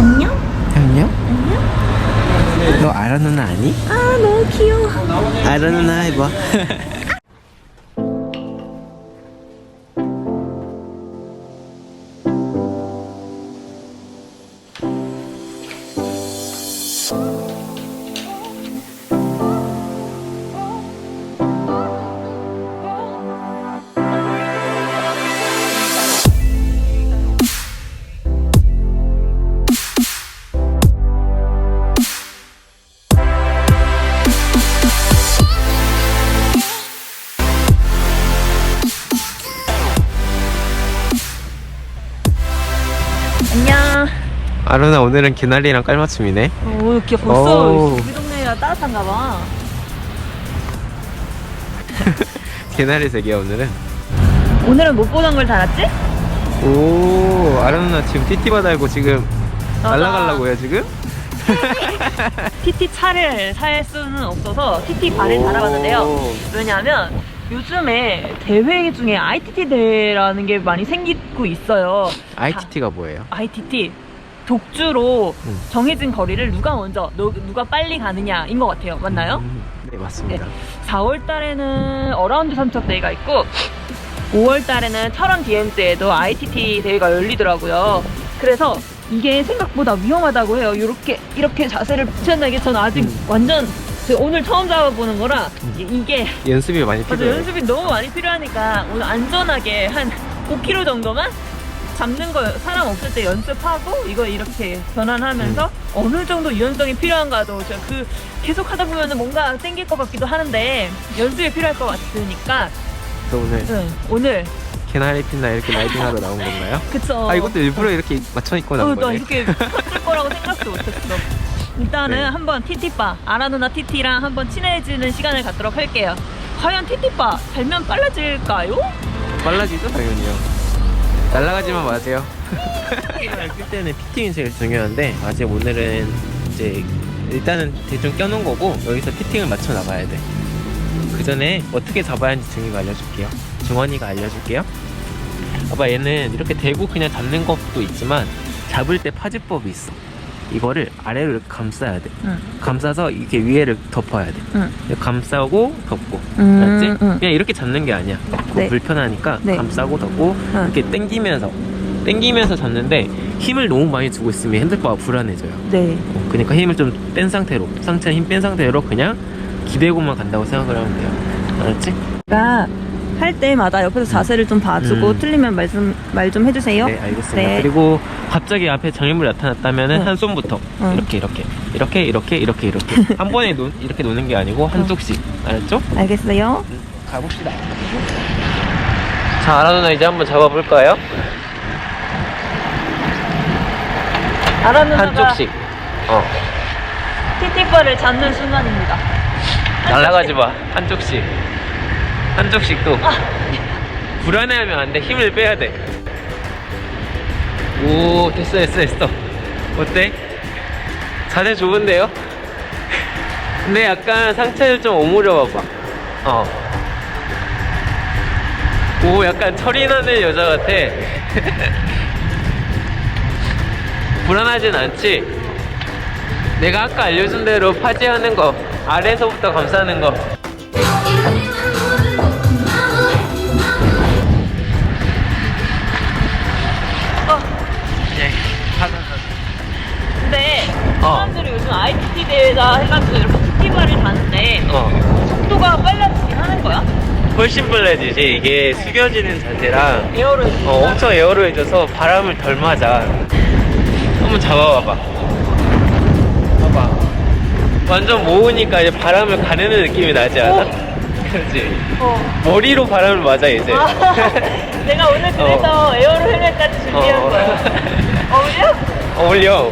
안녕? 안녕? 안녕? 너 아라 누나 아니? 아 너무 귀여워. 아라 누나 해봐 아라 누나 오늘은 개나리랑 깔맞춤이네 오 이렇게 벌써 오. 우리 동네가 따뜻한가 봐. 개나리 색이야 오늘은 오늘은 못 보던 걸 달았지? 오 아라 누나 지금 띠띠바 달고 지금 맞아. 날라가려고요 지금? TT 차를 살 수는 없어서 TT 오. 달아봤는데요. 왜냐하면 요즘에 대회 중에 ITT 대회라는 게 많이 생기고 있어요. ITT가 뭐예요? ITT 독주로 음. 정해진 거리를 누가 먼저 누, 누가 빨리 가느냐인 것 같아요. 맞나요? 음, 네 맞습니다 4월 달에는 어라운드 삼척 대회가 있고 5월 달에는 철원 DM즈에도 ITT 대회가 열리더라고요. 그래서 이게 생각보다 위험하다고 해요. 이렇게 이렇게 자세를 붙였나 게 저는 아직 음. 완전 제가 오늘 처음 잡아보는 거라 이- 이게 연습이 많이 맞아 필요해요 연습이 너무 많이 필요하니까 오늘 안전하게 한 5km 정도만 잡는 거 사람 없을 때 연습하고 이거 이렇게 변환하면서 음. 어느 정도 유연성이 필요한가도 제가 그 계속 하다 보면은 뭔가 땡길 것 같기도 하는데 연습이 필요할 것 같으니까. 그래서 오늘 응, 오늘. 개나리 빛나 이렇게 라이딩하러 나온 건가요? 그쵸. 아 이것도 일부러 이렇게 맞춰 입고 어, 나온 나 거네. 이렇게 터질 거라고 생각도 못했어. 일단은 네. 한번 티티바 아라 누나 티티랑 한번 친해지는 시간을 갖도록 할게요. 과연 티티바 달면 빨라질까요? 빨라지죠 당연히요 날아가지만 마세요. 낄 때는 피팅이 제일 중요한데 아직 오늘은 이제 일단은 대충 껴놓은 거고 여기서 피팅을 맞춰 나가야 돼 그 전에 어떻게 잡아야 하는지 중이가 알려줄게요. 중원이가 알려줄게요. 봐봐 얘는 이렇게 대고 그냥 잡는 것도 있지만 잡을 때 파지법이 있어 이거를 아래로 이렇게 감싸야 돼 응. 감싸서 이렇게 위에를 덮어야 돼 응. 감싸고 덮고 음, 알았지? 응. 그냥 이렇게 잡는 게 아니야 네. 불편하니까 네. 감싸고 덮고 응. 이렇게 당기면서 당기면서 잡는데 힘을 너무 많이 주고 있으면 핸들바가 불안해져요 네 어, 그러니까 힘을 좀 뺀 상태로 상체 힘 뺀 상태로 그냥 기대고만 간다고 생각을 하면 돼요 알았지? 그러니까 할 때마다 옆에서 자세를 좀 봐주고 음. 틀리면 말 좀 말 좀 해주세요. 네 알겠습니다 네. 그리고 갑자기 앞에 장애물 나타났다면 은 응. 한 손부터 응. 이렇게 이렇게 이렇게 이렇게 이렇게 이렇게 한 번에 놓, 이렇게 놓는 게 아니고 한 응. 쪽씩 알았죠? 알겠어요. 가봅시다. 자, 아라 누나 이제 한번 잡아볼까요? 아라 누나가 한쪽씩. 어. 티티바를 잡는 순간입니다. 날아가지 마. 한쪽씩. 한쪽씩 또. 아. 불안해하면 안 돼. 힘을 빼야 돼. 오, 됐어, 됐어, 됐어. 어때? 자세 좋은데요? 근데 약간 상체를 좀 오므려 봐봐. 어. 오, 약간 철이 나는 여자 같아. 불안하진 않지? 내가 아까 알려준 대로 파지 하는 거, 아래서부터 감싸는 거. 사람들이 요즘 ITT 대회다 해가지고 이렇게 티티바를 다는데 어. 속도가 빨라지긴 하는 거야? 훨씬 빨라지지. 이게 숙여지는 자세랑 에어로 어, 엄청 에어로해져서 바람을 덜 맞아. 한번 잡아봐봐. 봐봐. 완전 모으니까 이제 바람을 가르는 느낌이 나지 않아? 그렇지. 어. 머리로 바람을 맞아 이제. 아, 내가 오늘 그래서 에어로 헬멧까지 준비한 어. 거야. 어울려? 어울려.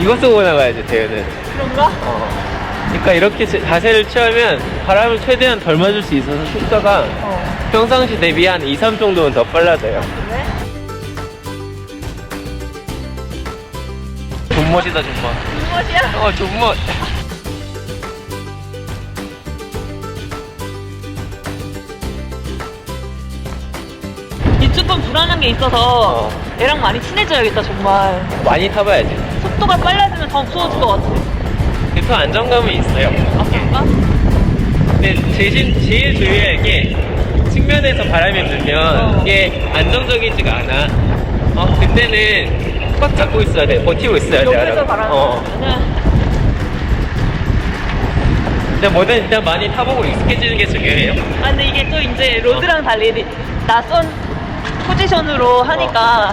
이거 쓰고 나가야지 대회는. 그런가? 어. 그러니까 이렇게 제- 자세를 취하면 바람을 최대한 덜 맞을 수 있어서 속도가 어. 평상시 대비 한 2, 3 정도는 더 빨라져요. 그래? 존멋이다 존멋. 무엇이야? 어 존멋. 이 조금 불안한 게 있어서 얘랑 많이 친해져야겠다 정말. 많이 타봐야지. 속도가 빨라지면 더 무서워질 것 같아. 대표 안정감은 있어요. 아 그런가? 근데 제일, 제일 주의할 게 측면에서 바람이 불면 어. 이게 안정적이지가 않아. 어, 그때는 꽉 잡고 있어야 돼. 버티고 있어야 돼. 옆에서 알아? 바람 어. 불면 근데 뭐든 일단 많이 타보고 익숙해지는 게 중요해요. 아 근데 이게 또 이제 로드랑 달리 낯선 포지션으로 하니까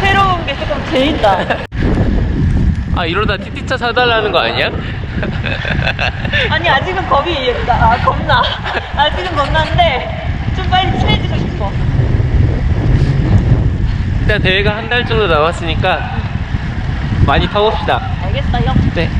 새로운 게 조금 재밌다. 아 이러다 TT차 사달라는 거 아니야? 아니 아직은 겁이 나, 아, 겁나. 아직은 겁나는데 좀 빨리 친해지고 싶어. 일단 대회가 한 달 정도 남았으니까 많이 타봅시다. 알겠어요. 네.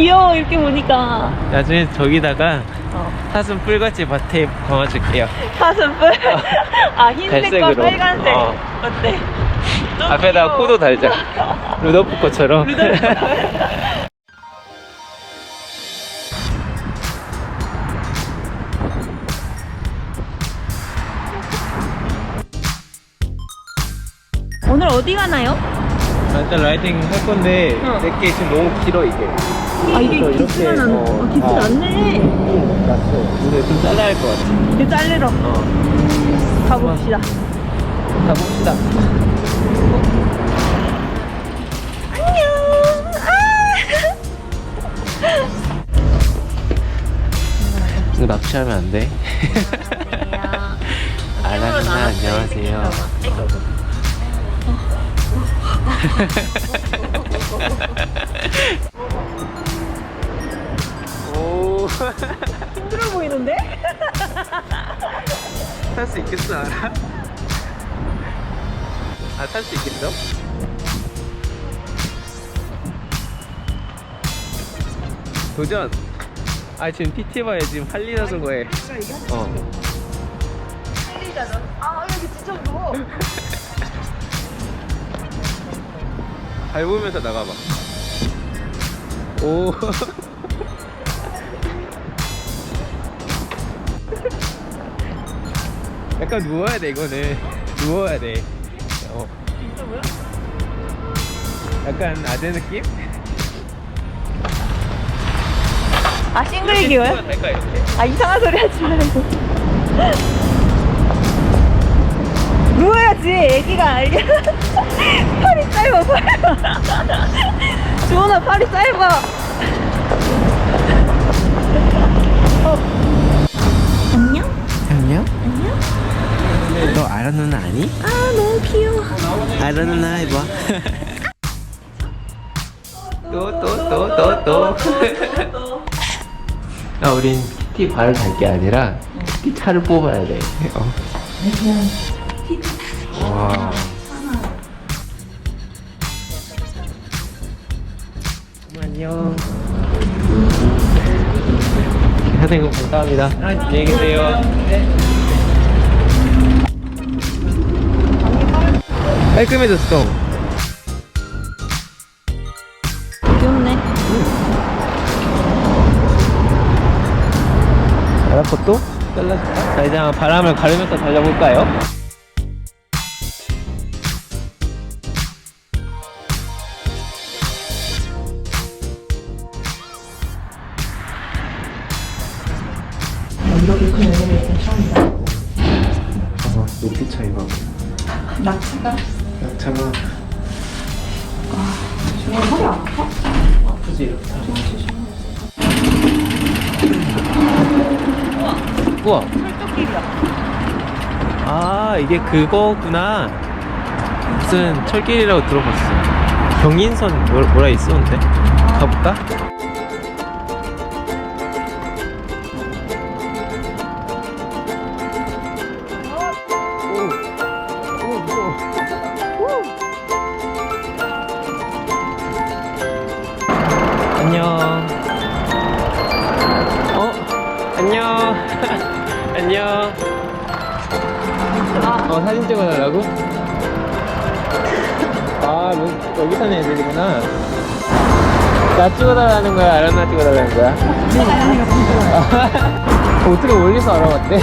귀여워 이렇게 보니까. 나중에 저기다가 어. 사슴 뿔같이 밭에 감아줄게요. 사슴 뿔. 아 흰색과 갈색으로. 빨간색. 어. 어때? 너무 앞에다 귀여워. 코도 달자. 루돌프 코처럼. 오늘 어디 가나요? 일단 라이딩 할 건데 어. 내게 지금 너무 길어 이게. 아 이게 그래서 이렇게, 난, 어, 어, 기스 아. 났네. 좀 났어. 오늘 좀 잘라야 할 것 같아. 이제 잘리러 어. 가봅시다. 가봅시다. 안녕. 이거 납치하면 안 돼. 아. 아라누나 안녕하세요. 오. 힘들어 보이는데? 탈 수 있겠어 알아? 아 탈 수 있겠어? 도전! 아 지금 PT 봐야 지금 할리나는 거에 어 아 여기 진짜 무거워. 밟으면서 나가봐 오 약간 누워야 돼 이거는 누워야 돼 어. 약간 아재 느낌? 아 싱글 기어요? 될까 이렇게? 아 이상한 소리 하지 말고. 누워야지 애기가 알게. 팔이 짧아 팔. 주원아 팔이 짧아. 어. 안녕? 안녕? 안녕? 너 아라 누나 아니? 아 너무 귀여워. 아라 누나 해봐 또 또 또 또또 아, 우린 PT 발을 달게 아니라 PT 차를 뽑아야 돼. 어. 와. 안녕. 선생님 감사합니다. 안녕히 계세요. 깔끔해졌어. 귀엽네. 바람꽃도 잘라줄까? 자 이제 한번 바람을 가르면서 달려볼까요? 어, 높이 차이가. 낙차가? 차가. 주원 허리 아파? 아프지 이렇게. 우와. 철쭉길이야. 아 이게 그거구나. 무슨 철길이라고 들어봤어. 경인선 뭐, 뭐라 있었는데? 가볼까? 어, 사진 찍어달라고? 아, 여- 여기 사는 애들이구나. 나 찍어달라는 거야? 아련나 찍어달라는 거야? 어, 어떻게 멀리서 알아봤대?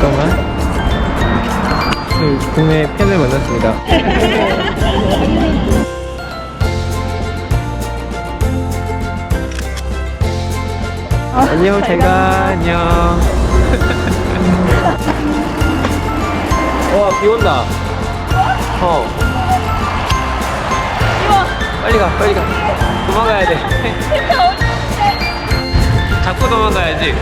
잠깐만. 저희 국내 팬을 만났습니다. 안녕, 제가 안녕. 와, 비 온다. 어. 빨리 가, 빨리 가. 도망가야 돼. 잡고 도망가야지.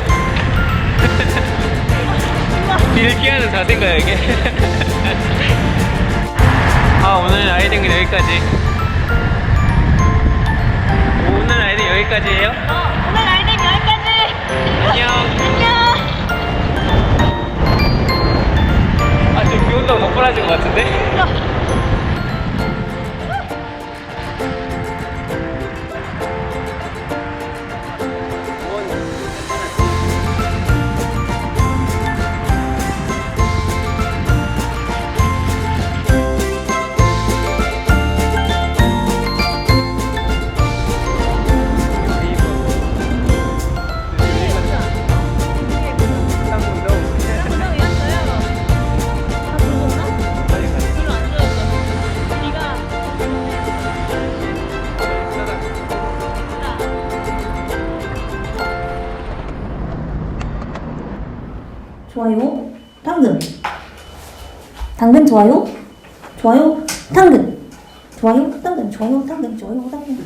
피하는 자세인가요, 이게? 아, 오늘 라이딩은 여기까지. 오늘 라이딩 여기까지예요? 오늘 라이딩 여기까지. 안녕. 안녕. 온다고 못 빨아진 것 같은데? 당근 좋아요, 좋아요, 당근. 좋아요, 당근, 좋아요, 당근, 좋아요, 당근,